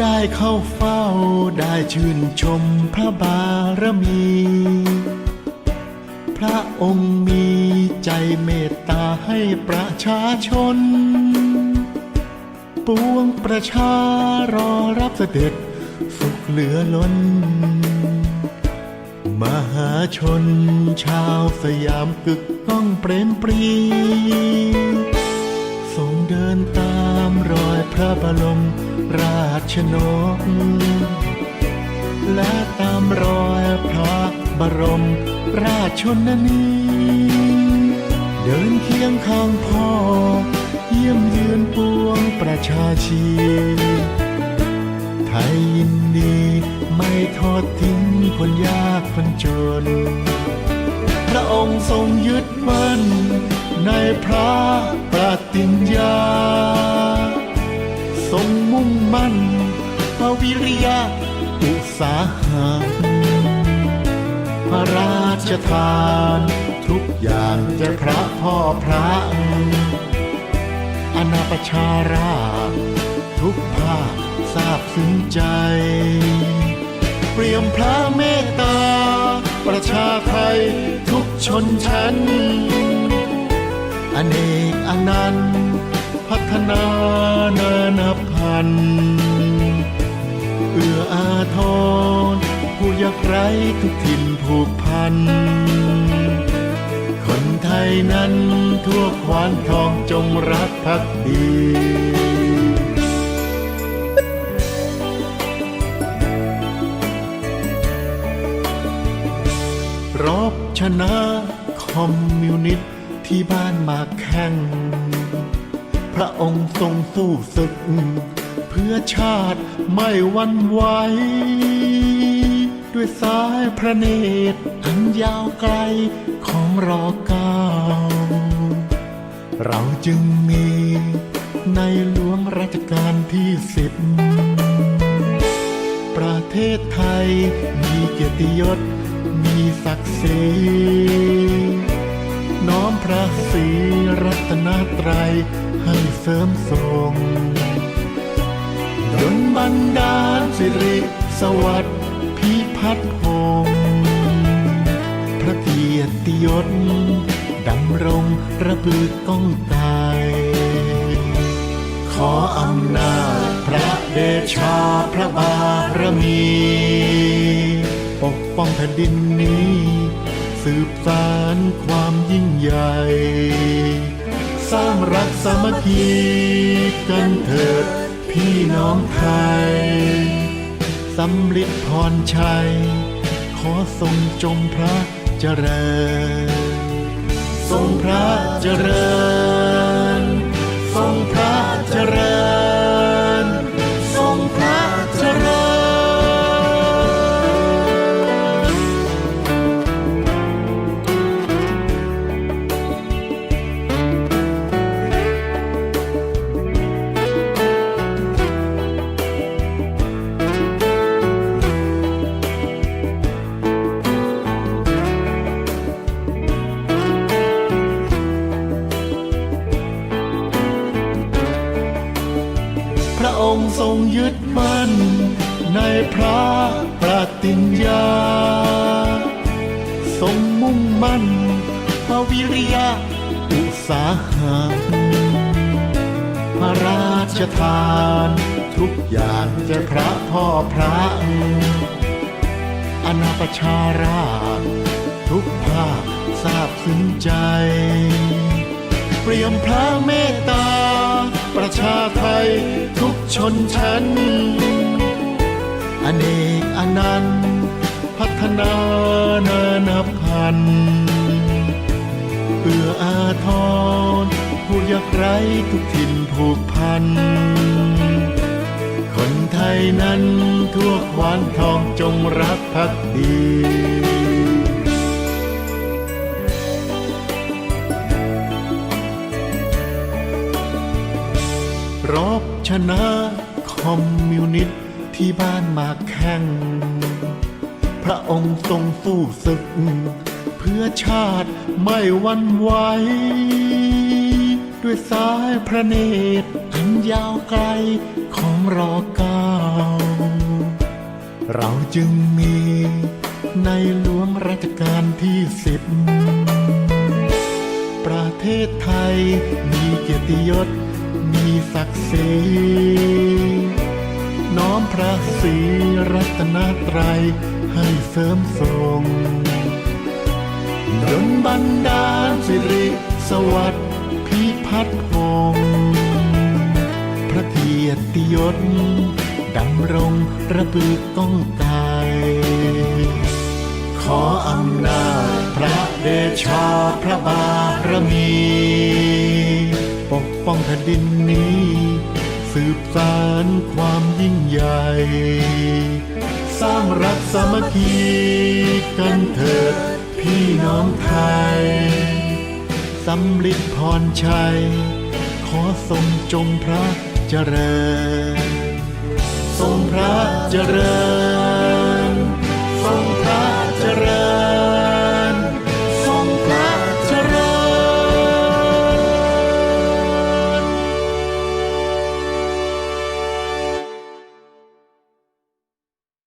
ได้เข้าเฝ้าได้ชื่นชมพระบารมี พระองค์มีใจเมตตาให้ประชาชน ปวงประชารอรับเสด็จสุขเหลือล้น มหาชนชาวสยามกึกก้องเปรมปรีทรงเดินตามรอยพระบรมรา ชนก และตามรอยพระบรมราชชนนี เดินเคียงข้างพ่อ เยี่ยมยืนปวงประชาชี ไทยยินดีไม่ทอดทิ้งคนยากคนจน พระองค์ทรงยึดมั่นในพระ ชทาน ทุกอย่างแด่พระพ่อพระอนาประชาราทุกภาคทราบซึ้งใจ เปรียมพระเมตตา ประชาไทยทุกชนชั้น อเนกอนันต์พัฒนานานาพันธ์เอื้ออาทร ผู้ยากไร้ทุกถิ่นผูกพัน คนไทยนั้นทั่วควานทองจงรักภักดีรบชนะคอมมิวนิสต์ที่บ้านมาแข่ง พระองค์ทรงสู้ศึก เพื่อชาติไม่หวันไหว ด้วยสายพระเนตรอันยาวไกลของรอเก้า เราจึงมีในหลวงรัชกาลที่สิบ ประเทศไทยมีเกียรติยศ มีศักดิ์ศรีน้อมพระศรีรัตนตรัยให้เสริมทรงดลบันดาลสิริสวัสดิ์ พิพัฒน์พงษ์พระเกียรติยศดำรงระบือก้องไกลขออำนาจพระเดชาพระบารมี ปกป้องแผ่นดินนี้ สืบสานความยิ่งใหญ่ สร้างรักสามัคคีกันเถิดพี่น้องไทย สำลิดพรชัย ขอทรงจงพระเจริญ ทรงพระเจริญ ทรงพระ งค์ทรงยึดมั่น ในพระปฏิญญา ทรงมุ่งมั่นพระวิริยะอุตสาหะพระราชทาน ทุกอย่างแด่พระพ่อพระอนาประชาราชทุกภาคทราบซึ้งใจ เปรียมพระเม ชาไทยทุกชนชั้น อเนกอนันต์พัฒนานานาพันธ์เอื้ออาทรผู้ยากไร้ทุกถิ่นผูกพัน คนไทยนั้นทั่วควานทองจงรักภักดี ชนะคอมมิวนิสต์ที่บ้านมาแข่ง พระองค์ทรงสู้ศึก เพื่อชาติไม่หวันไหว ด้วยสายพระเนตรอันยาวไกลของรอเก้า เราจึงมีในหลวงรัชกาลที่สิบประเทศไทยมีเกียรติยศ ศักดิ์ศรีน้อมพระศรีรัตนตรัยให้เสริมทรงดลบันดาลสิริสวัสดิ์พิพัฒน์พงพระเกียรติยศดำรงระบือก้องไกรขออำนาจพระเดชาพระบารมี ป้องแผ่นดินนี้ สืบสานความยิ่งใหญ่ สร้างรักสามัคคีกันเถิดพี่น้องไทยสำลิดพรชัย ขอทรงจงพระเจริญ ทรงพระเจริญ